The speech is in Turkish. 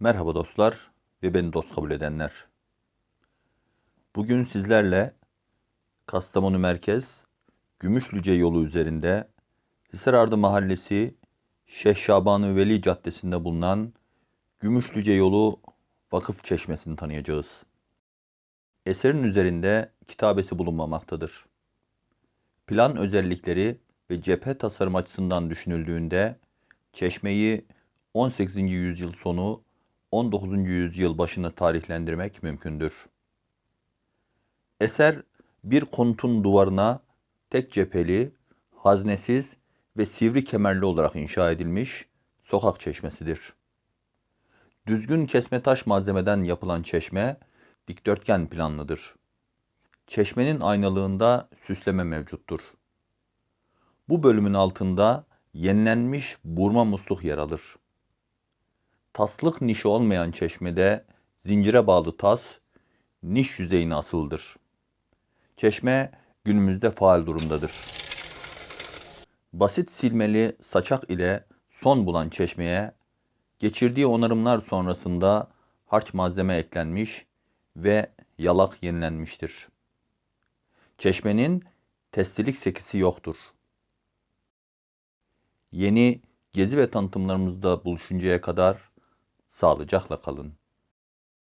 Merhaba dostlar ve beni dost kabul edenler. Bugün sizlerle Kastamonu Merkez Gümüşlüce yolu üzerinde Hisarardı Mahallesi Şeyh Şabanı Veli Caddesi'nde bulunan Gümüşlüce yolu vakıf çeşmesini tanıyacağız. Eserin üzerinde kitabesi bulunmamaktadır. Plan özellikleri ve cephe tasarım açısından düşünüldüğünde çeşmeyi 18. yüzyıl sonu 19. yüzyıl başını tarihlendirmek mümkündür. Eser bir konutun duvarına tek cepheli, haznesiz ve sivri kemerli olarak inşa edilmiş sokak çeşmesidir. Düzgün kesme taş malzemeden yapılan çeşme dikdörtgen planlıdır. Çeşmenin aynalığında süsleme mevcuttur. Bu bölümün altında yenilenmiş burma musluk yer alır. Taslık nişi olmayan çeşmede zincire bağlı tas niş yüzeyine asılıdır. Çeşme günümüzde faal durumdadır. Basit silmeli saçak ile son bulan çeşmeye geçirdiği onarımlar sonrasında harç malzeme eklenmiş ve yalak yenilenmiştir. Çeşmenin testilik sekisi yoktur. Yeni gezi ve tanıtımlarımızda buluşuncaya kadar sağlıcakla kalın.